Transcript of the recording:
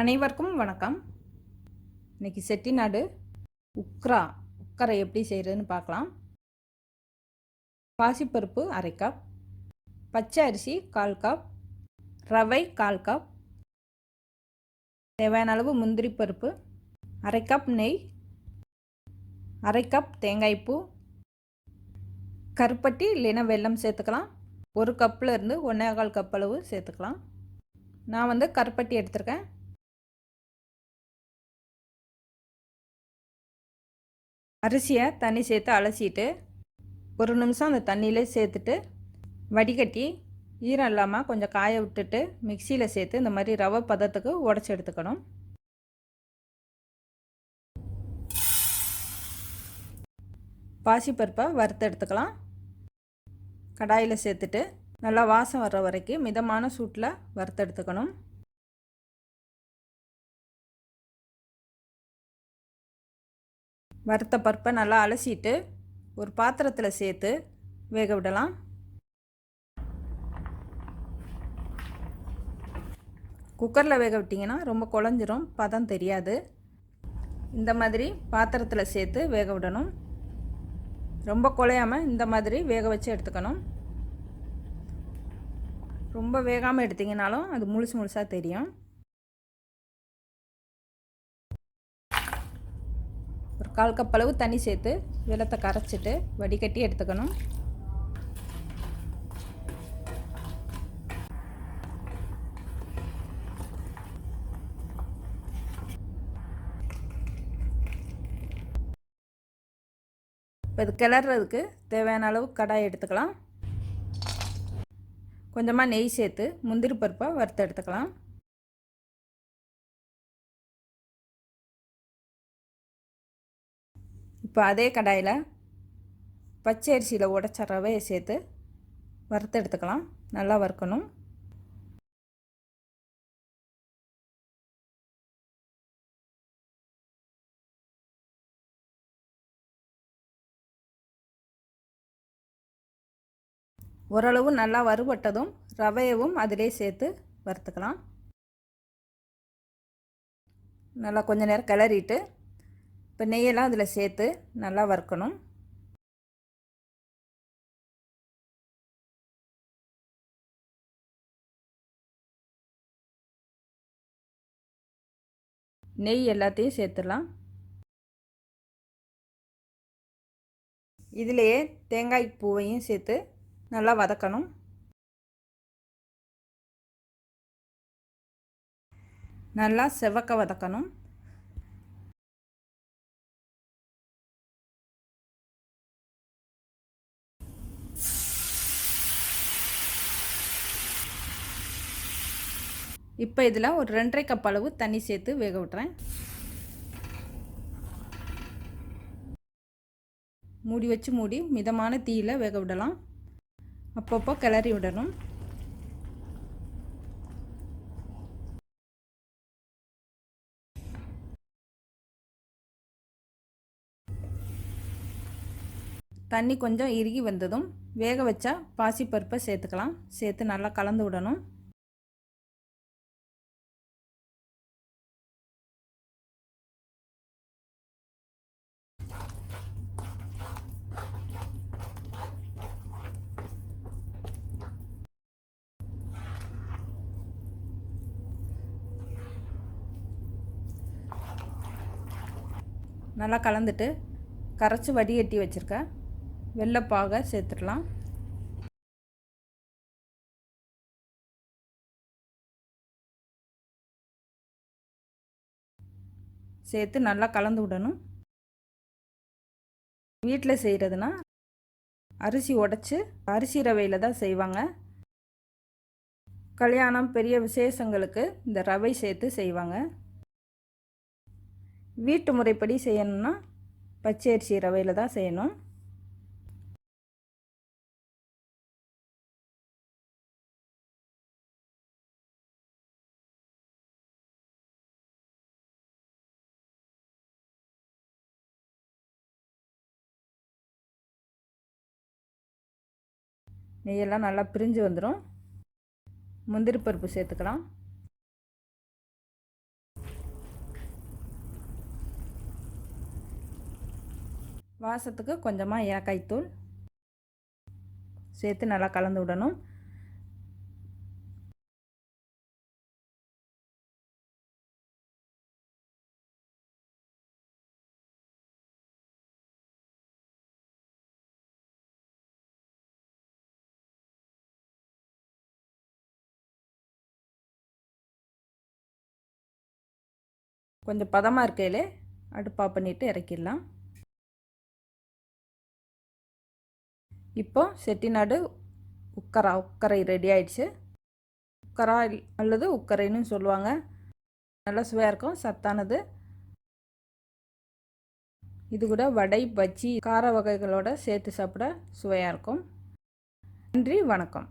அனைவருக்கும் வணக்கம். இன்னைக்கு செட்டிநாடு உக்ரா உக்கரை எப்படி செய்கிறதுன்னு பார்க்கலாம். பாசிப்பருப்பு அரை கப் பச்சை அரிசி கால் கப் ரவை கால் கப் தேவையான அளவு முந்திரி பருப்பு அரை கப் நெய் அரை கப் தேங்காய்ப்பூ கருப்பட்டி இல்லைன்னா வெல்லம் சேர்த்துக்கலாம். ஒரு கப்பில் இருந்து ஒன்றே கால் கப் அளவு சேர்த்துக்கலாம். நான் வந்து கருப்பட்டி எடுத்திருக்கேன். அரிசியை தண்ணி சேர்த்து அலசிட்டு ஒரு நிமிஷம் அந்த தண்ணியிலே சேர்த்துட்டு வடிகட்டி ஈரம் இல்லாமல் கொஞ்சம் காய விட்டுட்டு மிக்சியில் சேர்த்து இந்த மாதிரி ரவை பதத்துக்கு உடச்சி எடுத்துக்கணும். பாசிப்பருப்பை வறுத்து எடுத்துக்கலாம். கடாயில் சேர்த்துட்டு நல்லா வாசம் வர்ற வரைக்கும் மிதமான சூட்டில் வறுத்து வறுத்த பருப்பை நல்லா அலசிட்டு ஒரு பாத்திரத்தில் சேர்த்து வேக விடலாம். குக்கரில் வேக விட்டிங்கன்னா ரொம்ப குழஞ்சிரும் பதம் தெரியாது. இந்த மாதிரி பாத்திரத்தில் சேர்த்து வேக விடணும். ரொம்ப குழையாமல் இந்த மாதிரி வேக வச்சு எடுத்துக்கணும். ரொம்ப வேகாமல் எடுத்திங்கனாலும் அது முழுசு முழுசாக தெரியும். கால் கப் அளவு தண்ணி சேர்த்து வெள்ளத்தை கரைச்சிட்டு வடிகட்டி எடுத்துக்கணும். இப்போ இது கிளறதுக்கு தேவையான அளவு கடாய் எடுத்துக்கலாம். கொஞ்சமாக நெய் சேர்த்து முந்திரி பருப்பை வறுத்து எடுத்துக்கலாம். இப்போ அதே கடாயில் பச்சை அரிசியில் உடச்ச ரவையை சேர்த்து வறுத்து எடுத்துக்கலாம். நல்லா வறுக்கணும். ஓரளவு நல்லா வறுபட்டதும் ரவையவும் அதிலே சேர்த்து வறுத்துக்கலாம். நல்லா கொஞ்ச நேரம் கிளறிட்டு இப்போ நெய்யெல்லாம் அதில் சேர்த்து நல்லா வறுக்கணும். நெய் எல்லாத்தையும் சேர்த்துடலாம். இதிலேயே தேங்காய் பூவையும் சேர்த்து நல்லா வதக்கணும். நல்லா செவக்க வதக்கணும். இப்போ இதில் ஒரு ரெண்டரை கப் அளவு தண்ணி சேர்த்து வேக விட்டுறேன். மூடி வச்சு மூடி மிதமான தீயில் வேக விடலாம். அப்பப்போ கிளறி விடணும். தண்ணி கொஞ்சம் இறுகி வந்ததும் வேக வச்சா பாசிப்பருப்பை சேர்த்துக்கலாம். சேர்த்து நல்லா கலந்து விடணும். நல்லா கலந்துட்டு கரைச்சி வடிகட்டி வச்சுருக்க வெள்ளைப்பாக சேர்த்துடலாம். சேர்த்து நல்லா கலந்து விடணும். வீட்டில் செய்கிறதுனா அரிசி உடச்சி அரிசி ரவையில் தான் செய்வாங்க. கல்யாணம் பெரிய விசேஷங்களுக்கு இந்த ரவை சேர்த்து செய்வாங்க. வீட்டு முறைப்படி செய்யணும்னா பச்சை அரிசி ரவையில் தான் செய்யணும். நெய்யெல்லாம் நல்லா பிரிஞ்சு வந்துடும் முந்திரி பருப்பு சேர்த்துக்கலாம். வாசத்துக்கு கொஞ்சமாக ஏலக்காய்த்தூள் சேர்த்து நல்லா கலந்து விடணும். கொஞ்சம் பதமாக இருக்கையிலே அடுப்பா பண்ணிவிட்டு இறக்கிடலாம். இப்போ செட்டிநாடு உக்கரா உக்கரை ரெடி ஆயிடுச்சு. உக்கரா அல்லது உக்கரைன்னு சொல்லுவாங்க. நல்லா சுவையாக இருக்கும் சத்தானது. இது கூட வடை பஜ்ஜி கார வகைகளோடு சேர்த்து சாப்பிட சுவையாக இருக்கும். நன்றி வணக்கம்.